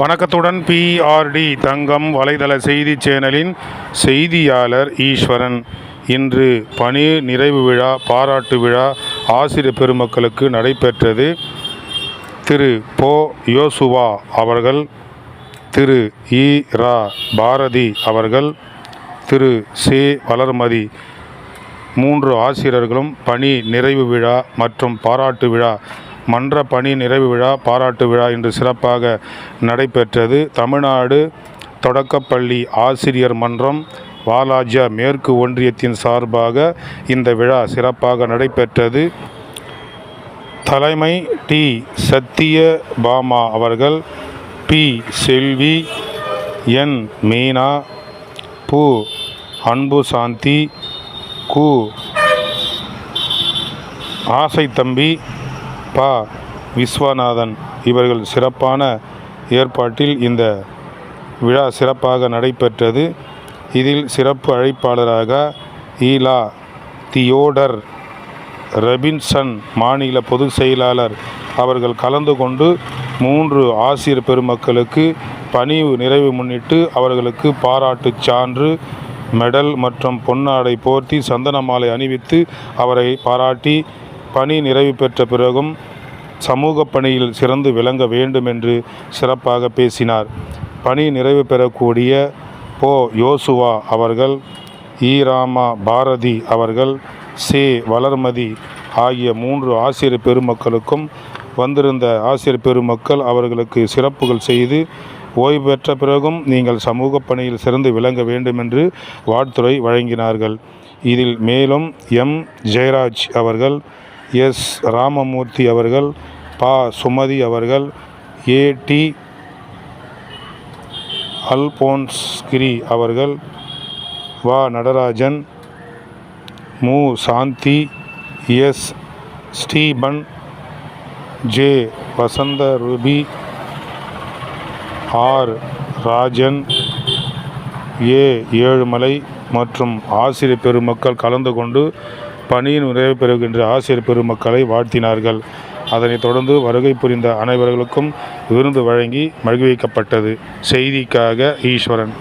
வணக்கத்துடன் பிஆர்டி தங்கம் வலைதள செய்தி சேனலின் செய்தியாளர் ஈஸ்வரன். இன்று பணி நிறைவு விழா பாராட்டு விழா ஆசிரியர் பெருமக்களுக்கு நடைபெற்றது. திரு போ யோசுவா அவர்கள் திரு இ ரா பாரதி அவர்கள் திரு சே வளர்மதி மூன்று ஆசிரியர்களும் பணி நிறைவு விழா மற்றும் பாராட்டு விழா மன்ற பணி நிறைவு விழா பாராட்டு விழா இன்று சிறப்பாக நடைபெற்றது. தமிழ்நாடு தொடக்கப்பள்ளி ஆசிரியர் மன்றம் வாலாஜா மேற்கு ஒன்றியத்தின் சார்பாக இந்த விழா சிறப்பாக நடைபெற்றது. தலைமை டி. சத்தியபாமா அவர்கள் பி. செல்வி என். மீனா பு. அன்பு சாந்தி கு. ஆசை தம்பி ப. விஸ்வநாதன் இவர்கள் சிறப்பான ஏற்பாட்டில் இந்த விழா சிறப்பாக நடைபெற்றது. இதில் சிறப்பு அழைப்பாளராக ஈலா தியோடர் ரெபின்சன் மாநில பொதுச் செயலாளர் அவர்கள் கலந்து கொண்டு மூன்று ஆசிரியர் பெருமக்களுக்கு பணி நிறைவு முன்னிட்டு அவர்களுக்கு பாராட்டுச் சான்று மெடல் மற்றும் பொன்னாடை போர்த்தி சந்தன மாலை அணிவித்து அவரை பாராட்டி பணி நிறைவு பெற்ற பிறகும் சமூக பணியில் சிறந்து விளங்க வேண்டும் என்று சிறப்பாக பேசினார். பணி நிறைவு பெறக்கூடிய போ யோசுவா அவர்கள் ஈராமா பாரதி அவர்கள் சே வளர்மதி ஆகிய மூன்று ஆசிரியர் பெருமக்களுக்கும் வந்திருந்த ஆசிரியர் பெருமக்கள் அவர்களுக்கு சிறப்புகள் செய்து ஓய்வு பெற்ற பிறகும் நீங்கள் சமூக பணியில் சிறந்து விளங்க வேண்டும் என்று வாழ்த்துறை வழங்கினார்கள். இதில் மேலும் எம். ஜெயராஜ் அவர்கள் எஸ். ராமமூர்த்தி அவர்கள் பா. சுமதி அவர்கள் ஏடி அல்போன்ஸ்கிரி அவர்கள் வா. நடராஜன் மு. Shanthi S. Stephen J. Vasantha Ruby R. Rajan A. Ezhumalai மற்றும் ஆசிரியர் பெருமக்கள் கலந்து கொண்டு பணியில் நிறைவு பெறுகின்ற ஆசிரியர் பெருமக்களை வாழ்த்தினார்கள். அதனைத் தொடர்ந்து வருகை புரிந்த அனைவர்களுக்கும் விருந்து வழங்கி மகிழ்விக்கப்பட்டது. செய்திக்காக ஈஸ்வரன்.